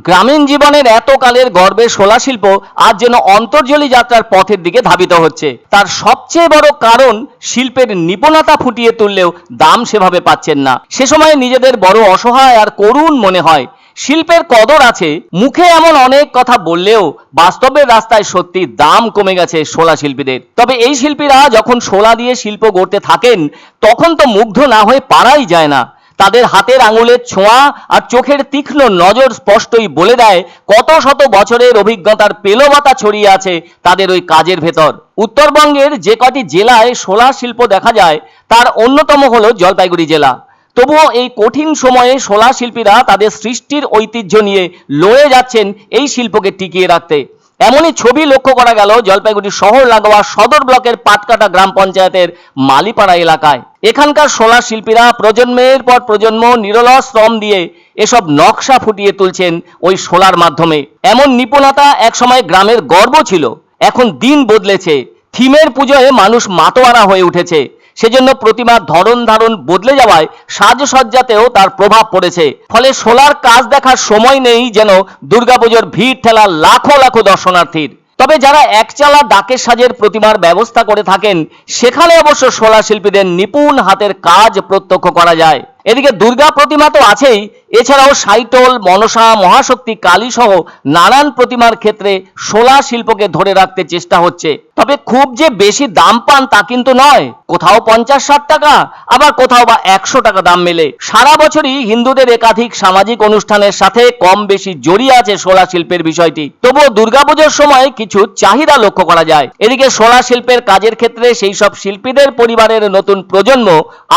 গ্রামীণ জীবনের এতকালের গর্বের শোলা শিল্প আজ যেন অন্তর্জলী যাত্রার পথের দিকে ধাবিত হচ্ছে। তার সবচেয়ে বড় কারণ শিল্পের নিপুণতা ফুটিয়ে তুললেও দাম সেভাবে পাচ্ছেন না। সে সময় নিজেদের বড় অসহায় আর করুণ মনে হয়। শিল্পের কদর আছে। মুখে এমন অনেক কথা বললেও বাস্তবের রাস্তায় সত্যি দাম কমে গেছে শোলা শিল্পীদের তবে এই শিল্পীরা যখন শোলা দিয়ে শিল্প গড়তে থাকেন, তখন তো মুগ্ধ না হয়ে পারাই যায় না। তাদের হাতের আঙুলের ছোঁয়া আর চোখের তীক্ষ্ণ নজর স্পষ্টই বলে দেয়, কত শত বছরের অভিজ্ঞতার পেলবাতা ছড়িয়ে আছে তাদের ওই কাজের ভেতর। উত্তরবঙ্গের যে কটি জেলায় শোলা শিল্প দেখা যায়, তার অন্যতম হল জলপাইগুড়ি জেলা। তবুও এই কঠিন সময়ে শোলা শিল্পীরা তাদের সৃষ্টির ঐতিহ্য নিয়ে লড়ে যাচ্ছেন এই শিল্পকে টিকিয়ে রাখতে। এমনই ছবি লক্ষ্য করা গেল জলপাইগুড়ি শহর লাগোয়া সদর ব্লকের পাটকাটা গ্রাম পঞ্চায়েতের মালিপাড়া এলাকায়। এখানকার শোলা শিল্পীরা প্রজন্মের পর প্রজন্ম নিরলস শ্রম দিয়ে এসব নকশা ফুটিয়ে তুলছেন ওই শোলার মাধ্যমে। এমন নিপুণতা একসময় গ্রামের গর্ব ছিল, এখন দিন বদলেছে। থিমের পুজোয় মানুষ মাতোয়ারা হয়ে উঠেছে। সেজন্য প্রতিমার ধরন ধারণ বদলে যাওয়ায় সাজসজ্জাতেও তার প্রভাব পড়েছে। ফলে সোলার কাজ দেখার সময় নেই যেন দুর্গাপুজোর ভিড় ঠেলা লাখো লাখো দর্শনার্থীর। তবে যারা একচালা ডাকের সাজের প্রতিমার ব্যবস্থা করে থাকেন, সেখানে অবশ্য সোলা শিল্পীদের নিপুণ হাতের কাজ প্রত্যক্ষ করা যায়। এদিকে দুর্গা প্রতিমা তো আছেই। এছাড়াও সাইটল, মনসা, মহাশক্তি কালী সহ নানান প্রতিমার ক্ষেত্রে সোলা শিল্পকে ধরে রাখতে চেষ্টা হচ্ছে। তবে খুব যে বেশি দাম পান তা কিন্তু নয়। কোথাও পঞ্চাশ, ষাট টাকা, আবার কোথাও বা একশো টাকা দাম মেলে। সারা বছরই হিন্দুদের একাধিক সামাজিক অনুষ্ঠানের সাথে কম বেশি জড়িয়ে আছে সোলা শিল্পের বিষয়টি। তবুও দুর্গাপুজোর সময় কিছু চাহিদা লক্ষ্য করা যায়। এদিকে সোলা শিল্পের কাজের ক্ষেত্রে সেই সব শিল্পীদের পরিবারের নতুন প্রজন্ম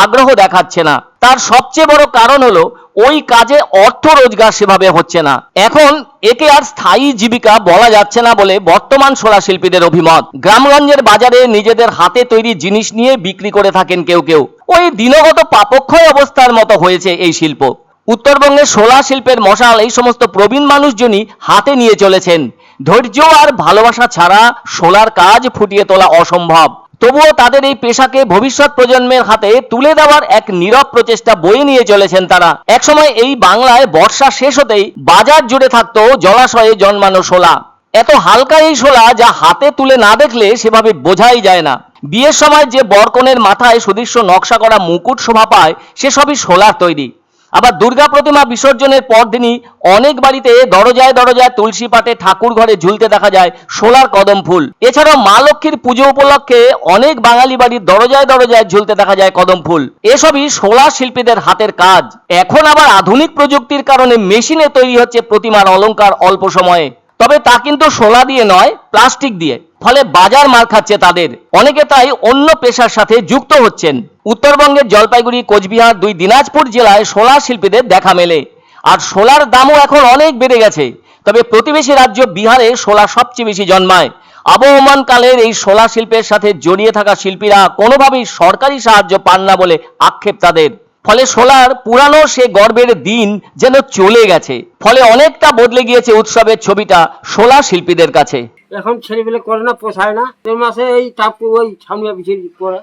আগ্রহ দেখাচ্ছে না। তার সবচেয়ে বড় কারণ হলো, ওই কাজে অর্থ রোজগার সেভাবে হচ্ছে না। এখন একে আর স্থায়ী জীবিকা বলা যাচ্ছে না বলে বর্তমান সোলা শিল্পীদের অভিমত। গ্রামগঞ্জের বাজারে নিজেদের হাতে তৈরি জিনিস নিয়ে বিক্রি করে থাকেন কেউ কেউ। ওই দিনগত পাপক্ষয় অবস্থার মতো হয়েছে এই শিল্প। উত্তরবঙ্গের সোলা শিল্পের মশাল এই সমস্ত প্রবীণ মানুষজনই হাতে নিয়ে চলেছেন। ধৈর্য আর ভালোবাসা ছাড়া সোলার কাজ ফুটিয়ে তোলা অসম্ভব। তবুও তাদের এই পেশাকে ভবিষ্যৎ প্রজন্মের হাতে তুলে দেওয়ার এক নীরব প্রচেষ্টা বয়ে নিয়ে চলেছেন তারা। একসময় এই বাংলায় বর্ষা শেষ হতেই বাজার জুড়ে থাকত জলাশয়ে জন্মানো শোলা। এত হালকা এই শোলা যা হাতে তুলে না দেখলে সেভাবে বোঝাই যায় না। বিয়ের সময় যে বরকনের মাথায় সুদৃশ্য নকশা করা মুকুট শোভা পায়, সেসবই শোলার তৈরি। আবার দুর্গা প্রতিমা বিসর্জনের পরদিনই অনেক বাড়িতে দরজায় দরজায় তুলসী পাটে ঠাকুর ঘরে ঝুলতে দেখা যায় সোলার কদম ফুল। এছাড়াও মা লক্ষ্মীর পুজো উপলক্ষে অনেক বাঙালি বাড়ির দরজায় দরজায় ঝুলতে দেখা যায় কদম ফুল। এসবই সোলা শিল্পীদের হাতের কাজ। এখন আবার আধুনিক প্রযুক্তির কারণে মেশিনে তৈরি হচ্ছে প্রতিমার অলঙ্কার অল্প সময়ে। তবে তা কিন্তু সোলা দিয়ে নয়, প্লাস্টিক দিয়ে। ফলে বাজার মার খাচ্ছে তাদের। অনেকে তাই অন্য পেশার সাথে যুক্ত হচ্ছেন। উত্তরবঙ্গের জলপাইগুড়ি, কোচবিহার দুই দিনাজপুর জেলায় সোলা শিল্পীদের দেখা মেলে। আর সোলার দামও এখন অনেক বেড়ে গেছে। তবে প্রতিবেশী রাজ্য বিহারে সোলা সবচেয়ে বেশি জন্মায়। আবহমান কালের এই সোলা শিল্পের সাথে জড়িয়ে থাকা শিল্পীরা কোনোভাবেই সরকারি সাহায্য পান না বলে আক্ষেপ তাদের। ফলে সোলার পুরানো সে গর্বের দিন যেন চলে গেছে। ফলে অনেকটা বদলে গিয়েছে উৎসবের ছবিটা সোলা শিল্পীদের কাছে। এখন ছেলেপেলে করে না পোষায় না। তোর মাসে এই তাপ ওই ছামিয়া বিছারি করে।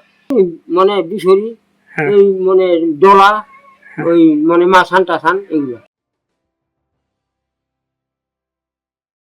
মানে বিছরি এই মানে ডোলা ওই মানে মাসান টাসান এগুলো।